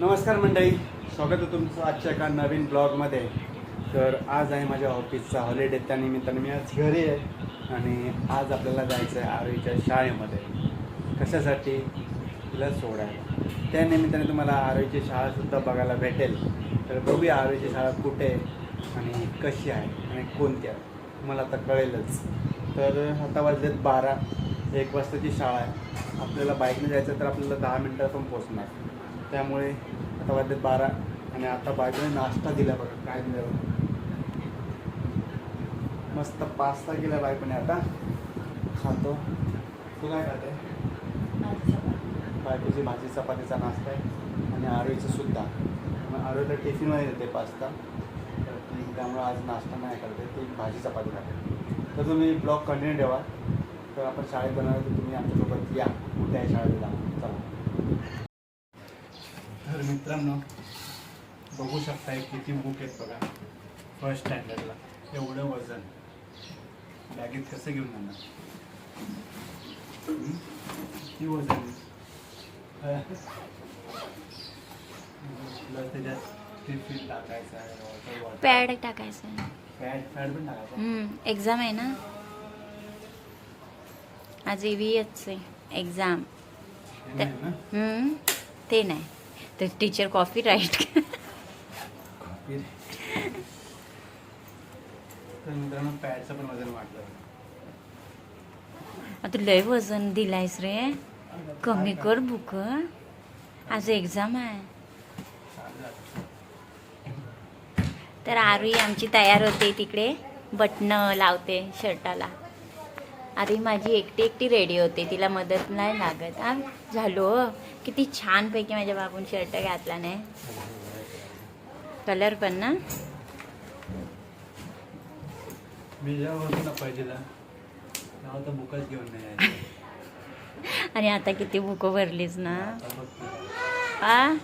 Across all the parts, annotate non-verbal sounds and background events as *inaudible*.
नमस्कार मंडळी स्वागत आहे तुमचं आजच्या एका नवीन ब्लॉगमध्ये. तर आज आहे माझ्या ऑफिसचा हॉलिडे त्यानिमित्ताने मी आज घरी आहे आणि आज आपल्याला जायचं आहे आरोईच्या शाळेमध्ये. कशासाठी? तिला सोडायला. त्यानिमित्ताने तुम्हाला आरोईची शाळासुद्धा बघायला भेटेल. तर बघूया आरोईची शाळा कुठे आहे आणि कशी आहे आणि कोणती आहे. तुम्हाला आता कळेलच. तर आता वाजलेत बारा एक वाजताची शाळा आहे. आपल्याला बाईकने जायचं तर आपल्याला दहा मिनटात पण पोचणार. त्यामुळे आता वाटते बारा आणि आता बाईकने नाश्ता दिला बघा काय दिलं बघा. मस्त पास्ता केला बायकोने आता. खातो. तू काय खाते? बायकोची भाजी चपातीचा नाश्ता आहे आणि आरोईचं सुद्धा. मग आरोईला टिफिनमध्ये देते पास्ता. तर त्यामुळे आज नाश्ता नाही करते ती भाजी चपाती खाते. तर तुम्ही ब्लॉग कंटिन्यू ठेवा. तर आपण शाळेत बनवलं तर तुम्ही आमच्यासोबत या. कुठे आहे शाळेत चला. तर मित्रांनो बघू शकता हे किती बुक आहेत बघा. फर्स्ट स्टँडर्डला एवढं वजन. बॅगेत कसं घेऊन जाणार? किती वजन? प्लस त्याच्यात टिफिन टाकायचं आहे. पॅड टाकायचं पॅड पॅड पण टाकायचं? एक्झाम आहे ना? आज आहे एक्झाम हे नाही? ते टीचर कॉफी राईट आता लय वजन दिलायस रे. कमी कर बुक आज एक्झाम आहे. तर आरुई आमची तयार होते तिकडे. बटणं लावते शर्टाला. आरुई माझी एकटी एकटी रेडी होते. तिला मदत नाही लागत. हा झालो. किती छानपैकी माझ्या बाबून शर्ट घातला नाही कलर पण ना. *laughs* आणि आता किती बुकं भरलीस ना. आ?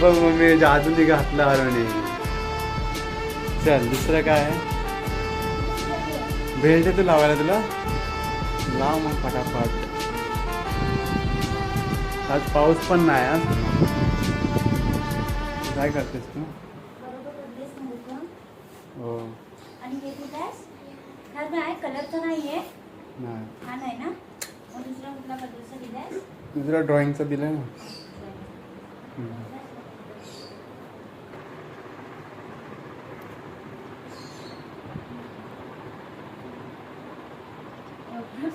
बघ मम्मी जादूने घातलं अरुणी चल दुसरं काय? भेट तू लावायला तुला? लाव मग फटाफट. आज पाऊस पण नाही आज काय करतेस तू? हो. दुसरा दिलाय ड्रॉइंगचं दिलं ना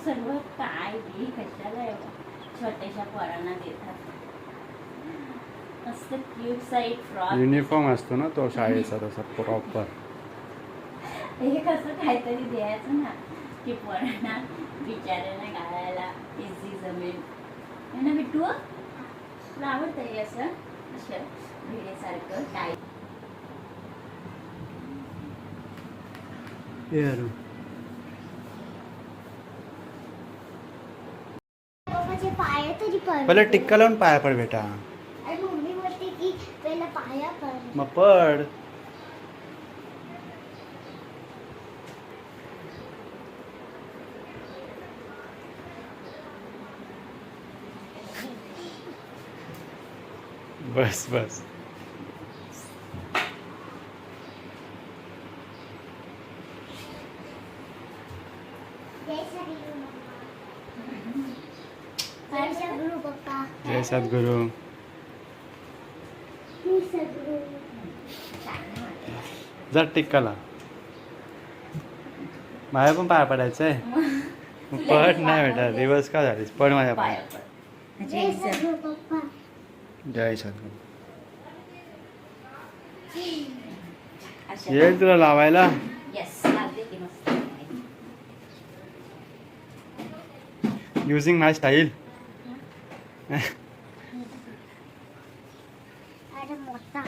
सर्व काय बी कशाला एवढं छोट्याशा पोरांना देतात. मस्त क्यूट साईड फ्रॉक युनिफॉर्म असतो ना तो शाळेचा तसा प्रॉपर हे कसं काहीतरी द्यायचं ना की पोरांना बिचाऱ्यांना घालायला इझी जमेल. है ना बिट्टू? तुला असं? असं भिडेसारखं टाईप माझे पाय तरी पड पहिले टिक्का लावून पाया पड बेटा। आणि मम्मी म्हणते की पहिला पाया पड मग पड बस बस। सद्गुरू मी सद्गुरु जा टिक्काला। माझ्या पण पाया पडायचं आहे पड नाही बेटा दिवस का झालीस पड माझ्या पाया पड. जय सद्गुरु येईल तुला लावायला? येस लागते की मस्त युझिंग माय स्टाईल अरे मोठा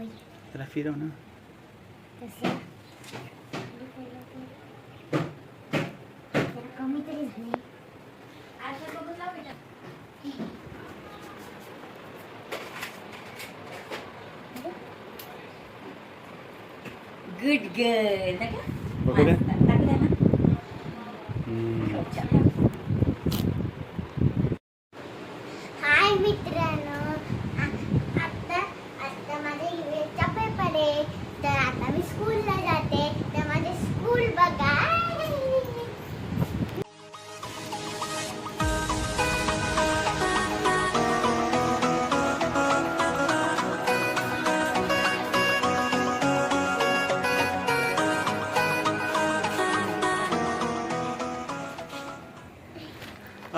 मोठा घेतोय त्याला फिरव ना तसं जरा कमी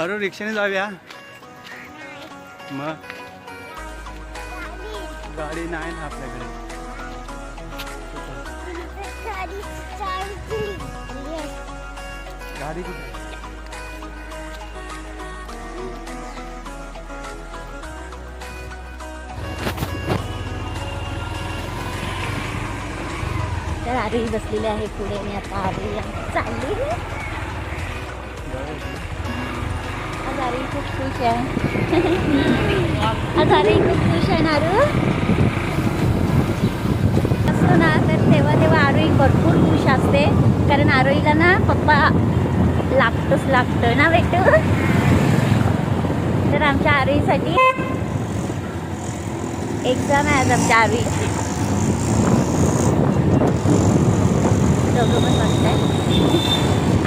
अरे रिक्षाने जाऊया. मग? गाडी नाही ना आपल्याकडे. गाडी कुठे? तर आरोही बसलेली आहे पुढे. मी आता आरोही चालली आज खूप खुश आहे. आज खूप खुश आहे ना असतो ना तर तेव्हा तेव्हा आरोही भरपूर खुश असते. कारण आरोहीला ना पप्पा लागतोच लागतं ना बेटू? तर आमच्या आरोहीसाठी एक्झाम आहे आज आमच्या आरोहीची. दोघं पण बघताय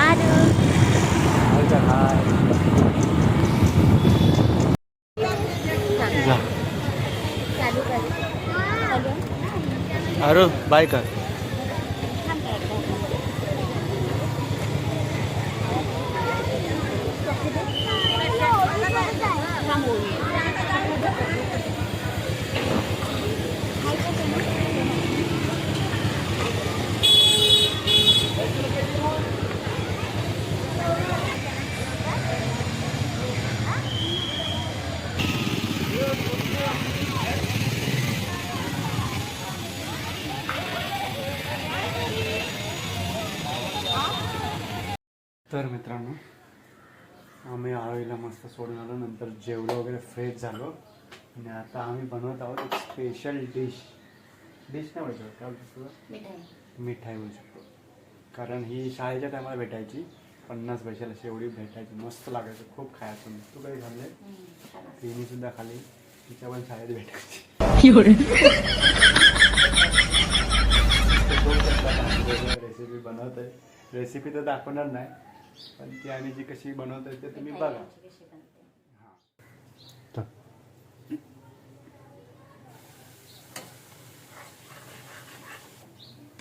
आरू. अरे बाय कर थांब का एकदा. थांब बोलूया. तर मित्रांनो आळीला मस्त सोडून आलो नंतर जेवलो वगैरे फ्रेश झालो. आणि आता आम्ही बनवत आहोत एक स्पेशल डिश डिश नाही बोलू शकतो काय तुला? मिठाई. बोलू शकतो. कारण ही शाळेच्या टायमाला भेटायची पन्नास पैशाला अशी एवढी भेटायची मस्त लागायचं खूप खायचं तू कधी खाल्ले. तिने सुद्धा खाली तिच्या पण शाळेत भेटायची. रेसिपी बनवत आहे रेसिपी तर दाखवणार नाही. पण ती आणि जी कशी बनवत आहे ते तुम्ही बघा. तर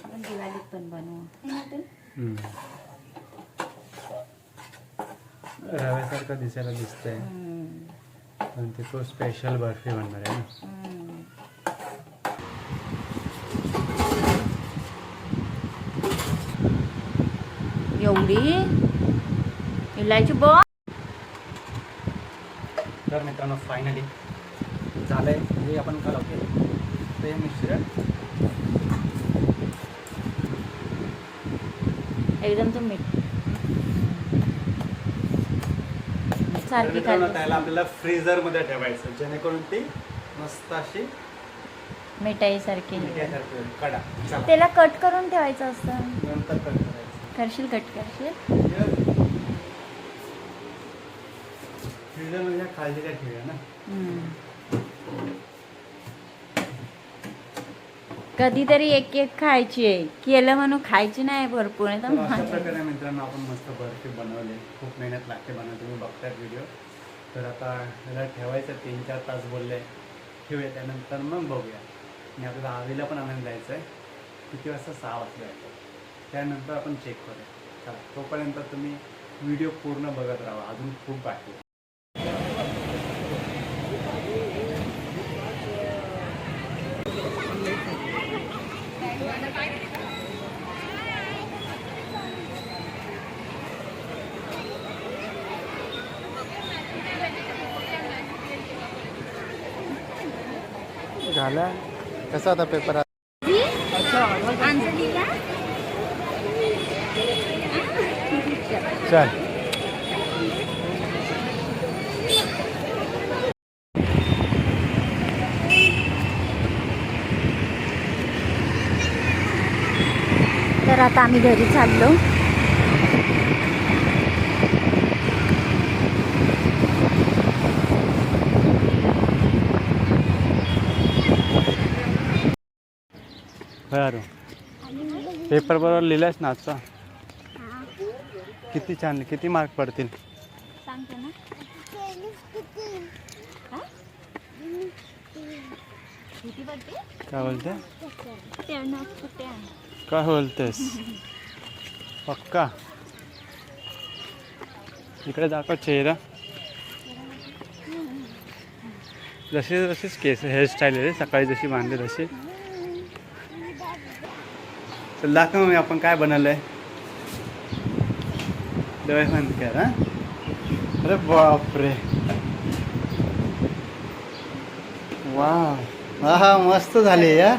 आपण दिवाळीत पण बनवू. रव्यासारखं दिसायला दिसतंय. पण ते तो स्पेशल बर्फी बनणार आहे ना. एवढी? इलायची बॉ तर मित्रांनो फायनली झालंय जे आपण काल केलं ते मिश्रण एकदम तो मीठ सारखी त्याला आपल्याला फ्रीझरमध्ये ठेवायचं जेणेकरून ती मस्त अशी मिठाई सारखी. कडा त्याला कट करून ठेवायचं असतं. नंतर कट करायचं. करशील कट करशील? फ्रीझर म्हणजे ठेवूया ना? कधीतरी एक एक खायची आहे. केलं म्हणून खायची नाही भरपूर नाही तर अशा तर प्रकारे मित्रांनो आपण मस्त बर्फी बनवली. खूप मेहनत लागते बनवून तुम्ही बघताय व्हिडिओ तर आता याला ठेवायचं तीन चार तास बोलले. ठेवूया. त्यानंतर मग बघूया. आणि आपल्याला आवीला पण आणायला जायचं आहे किती वाजता सहा वाजता जायचं त्यानंतर आपण चेक करूया. चला तोपर्यंत तुम्ही व्हिडिओ पूर्ण बघत राहा. अजून खूप बाकी आहे. झाला. कसा आता पेपर चल. तर आता आम्ही घरी चाललो. बरं. पेपर बरोबर लिहिलंयस ना आजचा? किती छान किती मार्क पडतील? सांगतो ना. काय बोलते? काय बोलतेस? पक्का? इकडे दाखव चेहरा. जसे जसेच केस हेअरस्टाईल आहे सकाळी जशी बांधली तशी. तर दाखव मी आपण काय बनवलंय. डोळे बंद कर हा. अरे बापरे. वा हा हा मस्त झाले या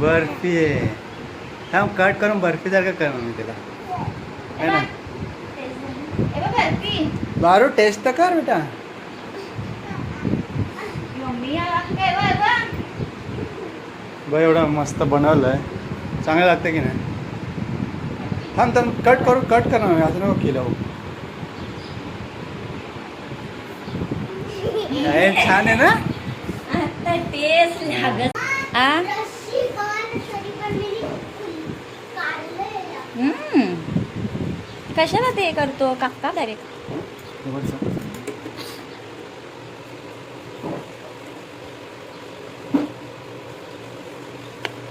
बर्फी आहे. थांब कट करून बर्फी सारखं कर मग मी तिला. है ना? बारू टेस्ट तर कर बेटा. बघ एवढं मस्त बनवलंय. चांगलं लागतं की नाही? थांब थांब कट करू कट कर ना मी असं नको केलं हो छान आहे ना? आता टेस्ट लागत. आ. कशाला ते करतो? काका डायरेक्ट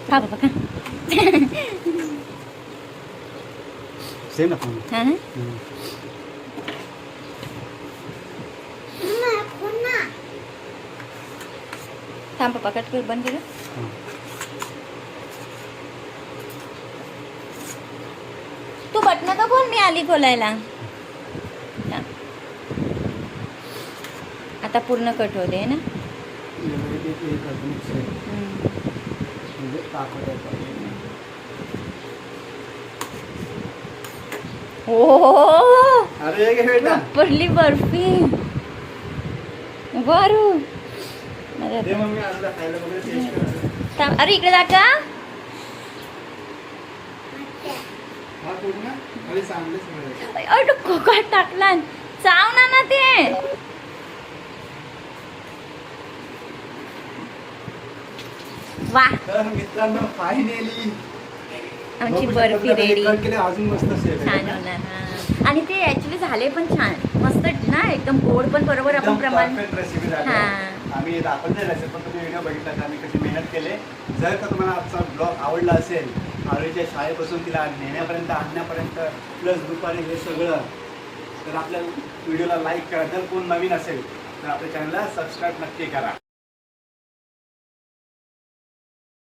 खा बाबा खा सेम ना फोन? हा पुन्हा थांब पप्पा कट कर बंद केलं तू बटणं का खोल मी आली खोलायला थांब. आता पूर्ण कट होते है ना? हम्म. ओ पडली बर्फी. बरू अरे इकडे कोकट टाकला चाव ना ना ते. वा. तर मित्रांनो फायनली आमची बर्फी रेडी अजून मस्त शेप छान होणार हा. आणि ते ऍक्च्युली झाले पण छान. मस्त ना एकदम गोड पण बरोबर आपण प्रमाण रेसिपी झाली. हा. आम्ही दाखवत नाही रेसिपी पण तुम्ही व्हिडिओ बघितला तर आम्ही कशी मेहनत केले. जर का तुम्हाला आजचा ब्लॉग आवडला असेल आवडीच्या शाळेपासून तिला नेण्यापर्यंत आणण्यापर्यंत प्लस दुपारी हे सगळं तर आपल्या व्हिडिओला लाईक करा. जर कोण नवीन असेल तर आपल्या चॅनलला सबस्क्राईब नक्की करा.